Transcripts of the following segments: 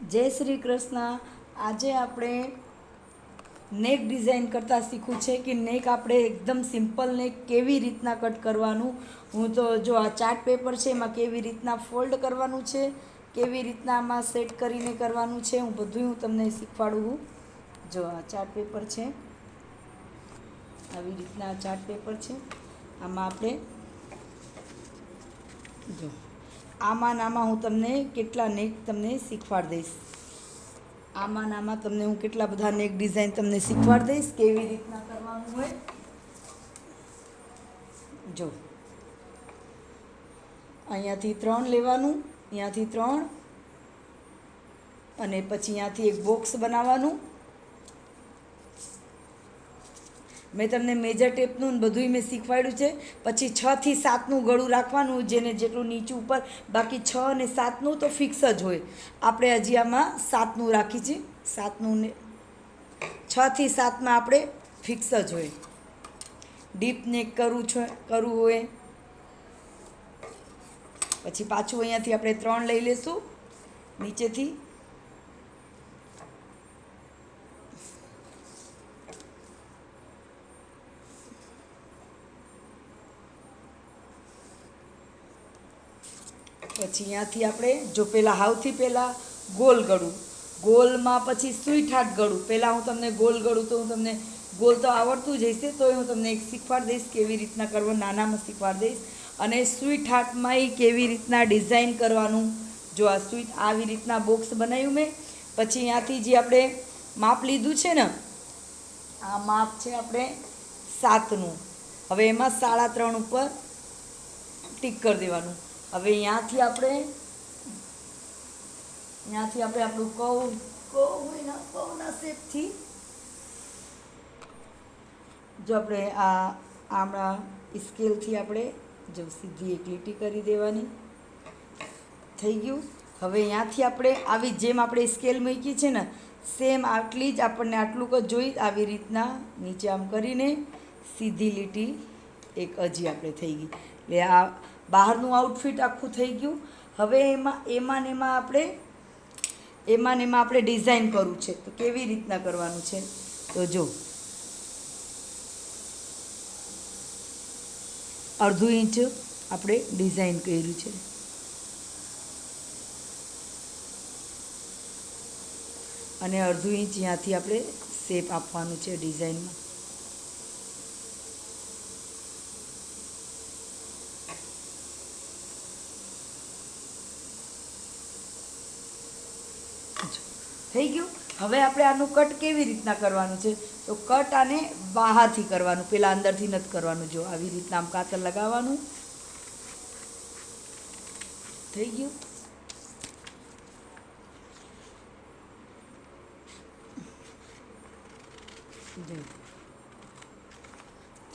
જય શ્રી કૃષ્ણ. આજે આપણે નેક ડિઝાઇન કરતાં શીખવું છે કે નેક આપણે એકદમ સિમ્પલ નેક કેવી રીતના કટ કરવાનું? હું તો જો આ ચાર્ટ પેપર છે એમાં કેવી રીતના ફોલ્ડ કરવાનું છે, કેવી રીતના આમાં સેટ કરીને કરવાનું છે, હું બધું હું તમને શીખવાડું જો આ ચાર્ટ પેપર છે, આવી રીતના ચાર્ટ પેપર છે. આમાં આપણે જો આમાં નામાં હું તમને કેટલા નેક તમને શીખવાડી દઈશ. આમાં નામાં તમને હું કેટલા બધા નેક ડિઝાઇન તમને શીખવાડી દઈશ, કેવી રીતના કરવાનું હોય. જો. અહીંયાથી ત્રણ લેવાનું, અહીંયાથી ત્રણ, અને પછી અહીંયાથી એક બોક્સ બનાવવાનું. મેં તમને મેજર ટેપનું ને બધુંય મેં શીખવાડ્યું છે. પછી છ થી સાતનું ગળું રાખવાનું, જેને જેટલું નીચું ઉપર, બાકી છ અને સાતનું તો ફિક્સ જ હોય. આપણે હજી આમાં સાતનું રાખી છે. સાતનું ને છ થી સાતમાં આપણે ફિક્સ જ હોય. ડીપ નેક કરવું છે કરવું હોય. પછી પાછું અહીંયાથી આપણે ત્રણ લઈ લેશું. નીચેથી પછી અહીંયાથી આપણે જો પહેલાં હાવથી પહેલાં ગોલ ગળું. ગોલમાં પછી સુઈઠાટ ગળું. પહેલાં હું તમને ગોલ ગળું તો હું તમને, ગોલ તો આવડતું જ હશે તો હું તમને એક શીખવાડી દઈશ કેવી રીતના કરવો, નાનામાં શીખવાડી દઈશ. અને હાર્ટમાં એ કેવી રીતના ડિઝાઇન કરવાનું. જો આ સ્વીટ આવી રીતના બોક્સ બનાવ્યું મેં, પછી અહીંયાથી જે આપણે માપ લીધું છે ને, આ માપ છે આપણે સાતનું. હવે એમાં સાડા ત્રણ ઉપર ટીક કરી દેવાનું. હવે અહીંયાથી આપણે અહીંયાથી આપણે આપણું કૌ કૌ હોય ને કવના શેપથી જો આપણે આ આમળા સ્કેલથી આપણે જો સીધી એક લીટી કરી દેવાની. થઈ ગયું. હવે અહીંયાથી આપણે આવી જેમ આપણે સ્કેલ મૂકી છે ને, સેમ આટલી જ આપણને આટલું જ જોઈ આવી રીતના નીચે આમ કરીને સીધી લીટી એક હજી આપણે થઈ ગઈ. એટલે આ બહારનું આઉટફિટ આખું થઈ ગયું. હવે એમાં એમાં ને એમાં આપણે, એમાં ને એમાં આપણે ડિઝાઇન કરવું છે. તો કેવી રીતના કરવાનું છે? તો જો. અડધું ઇંચ આપણે ડિઝાઇન કર્યું છે. અને અડધું ઇંચ ત્યાંથી આપણે શેપ આપવાનું છે ડિઝાઇનમાં થઈ ગયું? હવે આપણે આનું કટ કેવી રીતના કરવાનું છે? તો કટ આને બહારથી કરવાનું, પેલા અંદરથી નથી કરવાનું. જો આવી રીતના આમ કાતર લગાવવાનું. થઈ ગયું.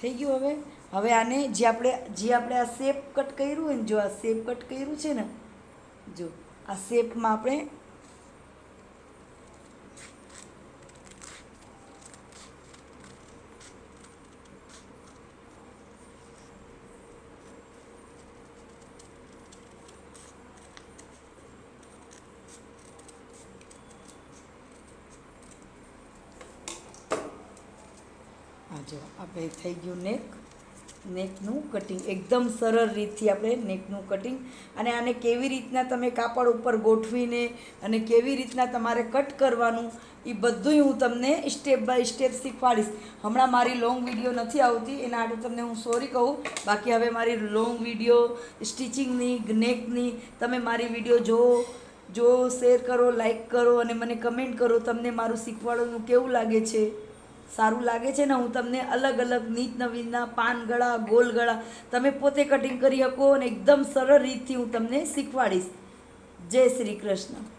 થઈ ગયું હવે? હવે આને જે આપણે જે આપણે આ શેપ કટ કર્યું હોય ને, જો આ શેપ કટ કર્યું છે ને, જો આ શેપમાં આપણે જો આપણે થઈ ગયું નેક નેકનું કટિંગ એકદમ સરળ રીતથી આપણે નેકનું કટિંગ અને આને કેવી રીતના તમે કાપડ ઉપર ગોઠવીને અને કેવી રીતના તમારે કટ કરવાનું, એ બધુંય હું તમને સ્ટેપ બાય સ્ટેપ શીખવાડીશ. હમણાં મારી લોંગ વીડિયો નથી આવતી, એના માટે તમને હું સોરી કહું. બાકી હવે મારી લોંગ વીડિયો સ્ટિચિંગની નેકની તમે મારી વીડિયો જુઓ જો શેર કરો લાઈક કરો અને મને કમેન્ટ કરો. તમને મારું શીખવાડવાનું કેવું લાગે છે? સારું લાગે છે ને, હું તમને અલગ અલગ નીત નવીનના પાન ગળા, ગોલ ગળા તમે પોતે કટિંગ કરી શકો અને એકદમ સરળ રીતથી હું તમને શીખવાડીશ. જય શ્રી કૃષ્ણ.